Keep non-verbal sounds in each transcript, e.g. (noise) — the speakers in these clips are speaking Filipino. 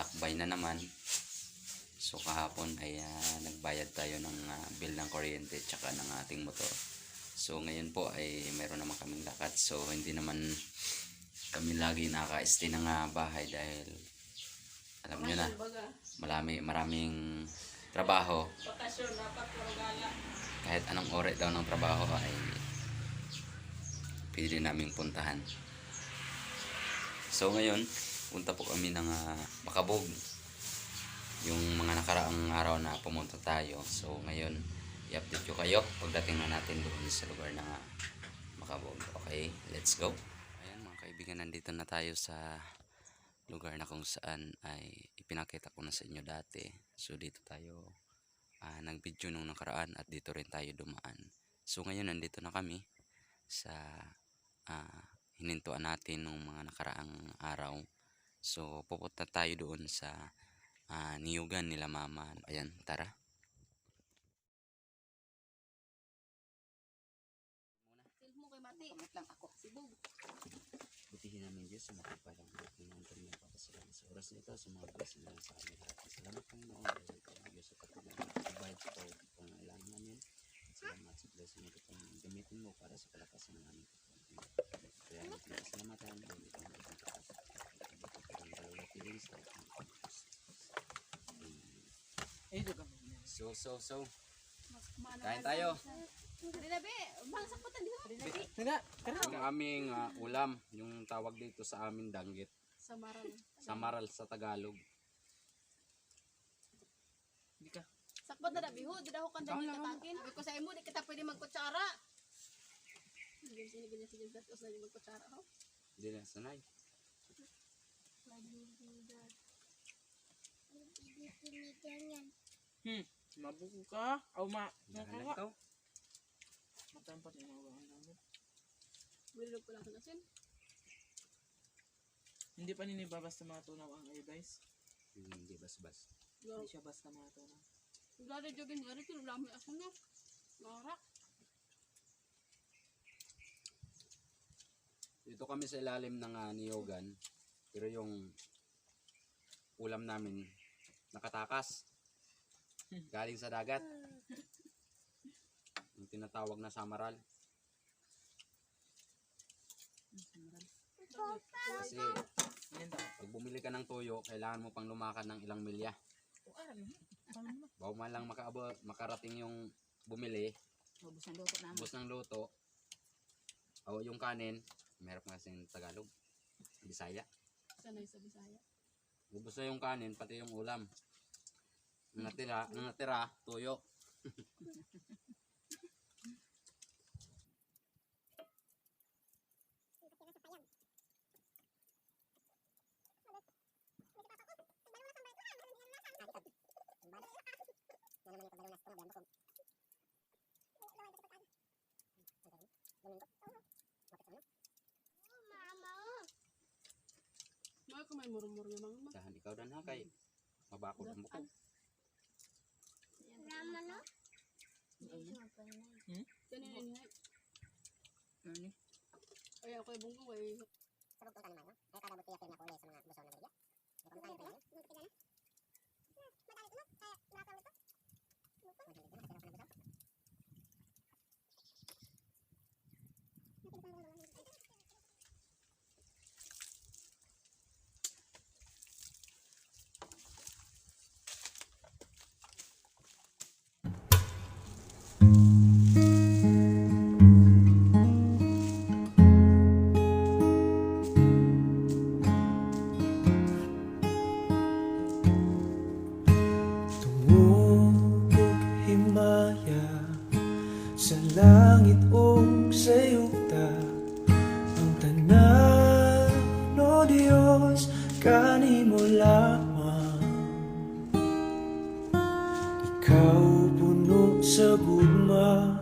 lakbay na naman. So kahapon ay ah, nagbayad tayo ng ah, bill ng kuryente tsaka ng ating motor. So ngayon po ay meron naman kaming lakad. So hindi naman kami lagi naka-stay ng ah, bahay dahil alam nyo na, marami, maraming trabaho. Kahit anong ore daw ng trabaho ay pwede naming puntahan. So ngayon, punta po kami ng ah, Makabog. Yung mga nakaraang araw na pumunta tayo. So ngayon, i-update ko kayo pagdating na natin doon sa lugar ng ah, Makabog. Okay, let's go. Ayan mga kaibigan, nandito na tayo sa lugar na kung saan ay ipinakita ko na sa inyo dati. So dito tayo ah, nag-video nung nakaraan at dito rin tayo dumaan. So ngayon nandito na kami sa ah, hinintuan natin nung mga nakaraang araw. So pupunta tayo doon sa ah, niyugan nila mama. Ayan, tara. Kamot lang ako. Sibog. Butihin namin Diyos sa makipalang buhay ng internet para sa oras nito sa mga blessing na sa amin lahat. Salamat Panginoon dahil ikaw ang Diyos sa katulang provide sa tawag kung kailangan namin. At salamat sa blessing na itong gamitin mo para sa kalakasan ng aming kapatid. Kaya natin pasalamatan dahil ikaw ang piling sa. Eh. So, so, so. Kain tayo. Bangsak pa tadi ha. Nga, Ang aming ah, ulam, yung tawag dito sa amin danggit. Sa maral. Samaral sa Tagalog. Hindi ka. Sakbat na biho. Di daw kan dami katakin. Sabi ko sa imo, di kita pwede magkutsara. Hindi sini ganyan si Jildas. Tapos na di magkutsara. Hindi na sanay. Hmm, mabuko ka. Aw, ma. Nakaka. to. Matampat yung mga bahan namin. Bilog ko lang sa nasin. Hindi pa niniba basta mga tunaw ang advice. Hindi bas-bas. Hindi siya basta mga tunaw. Gada jogin gari. Kilo lami asan na. Ngarak. Dito kami sa ilalim ng ah, niyogan. Pero yung ulam namin nakatakas. Galing sa dagat. Yung tinatawag na samaral. Kasi pag bumili ka ng tuyo, kailangan mo pang lumakad ng ilang milya. Bago man lang makaabo, makarating yung bumili, Mabus ng luto namin. bus ng luto, o yung kanin, meron pa kasing Tagalog, Bisaya. Sanay sa Bisaya. Ubus na yung kanin, pati yung ulam. Ang natira, ang natira, tuyo. (laughs) Mga ko may murmur niya mga ma. Dahan ikaw dan ha kay mabakod ang buko. Ganyan yun. Ano? Ay ako yung bungo eh. Tumugog sa gugma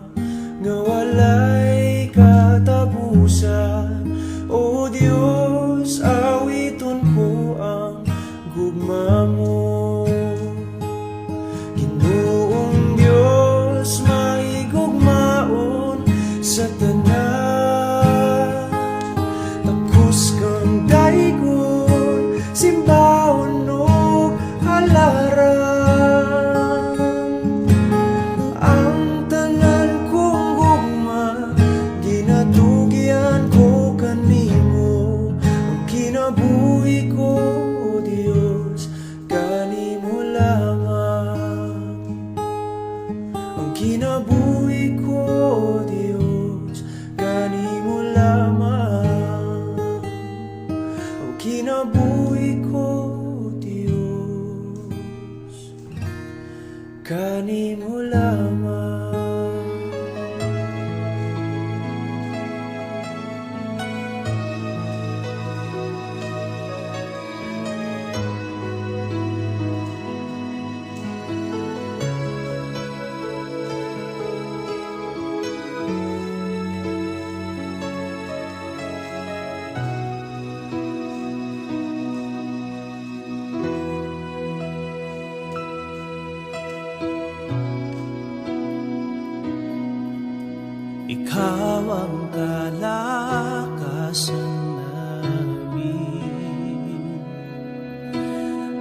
nga walay katapusan. O Diyos, awiton ko ang gugma mo. Ginoong Diyos maigugmaon sa tanan. Takos kang daigod, simbahon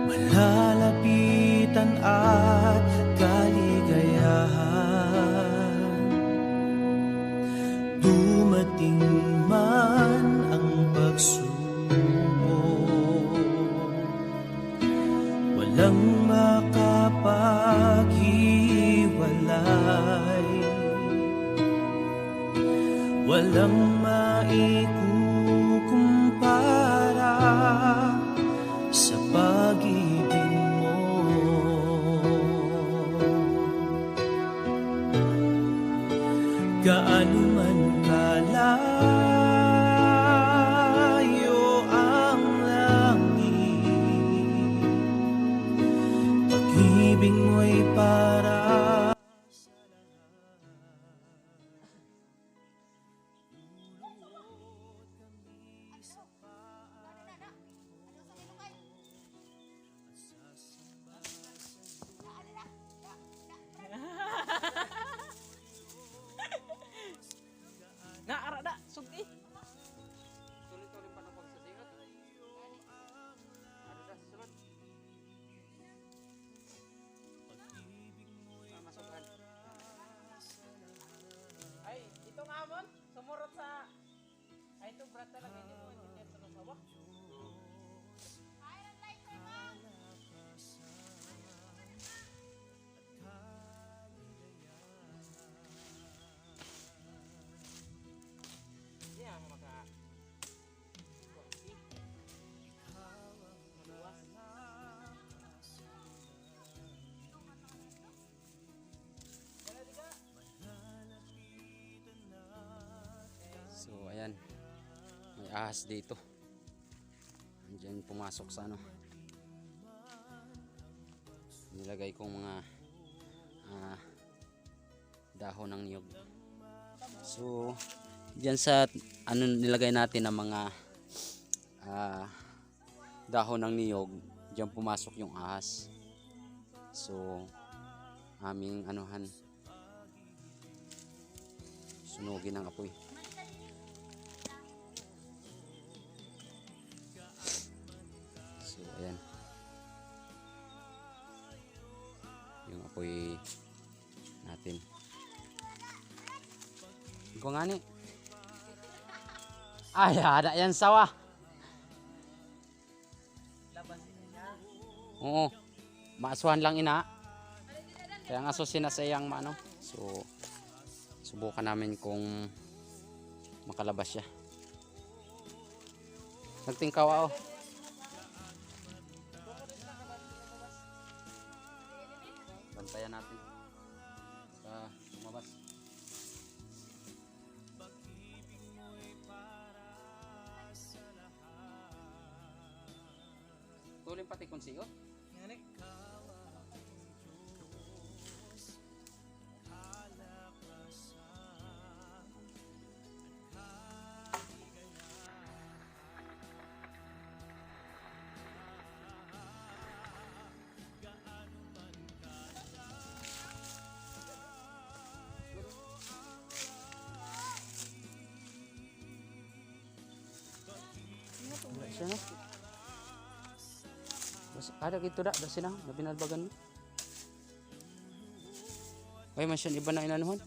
malalapitan at kaligayahan. Dumating man ang pagsubok Walang makapaghiwalay. Walang maikukumpara ahas dito. Andiyan pumasok sa ano. Nilagay kong mga ah, dahon ng niyog. So, diyan sa ano nilagay natin ng mga ah, dahon ng niyog, diyan pumasok yung ahas. So, aming anuhan sunugin ng apoy. Apoy natin. Ikaw nga ni. Ay, ada yan sawa. Oo. Maasuhan lang ina. Kaya nga sa iyang maano. So, subukan namin kung makalabas siya. Nagtingkaw ako. Bantayan natin. Sa lumabas. Tuloy pati kung siyot. Siya no. Ada gitu dak, dah sinang, dah binalbagan mo. Ay, man siya iba na inanuhan.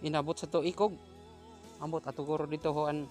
Inabot sa to ikog. Ambot atuguro dito hoan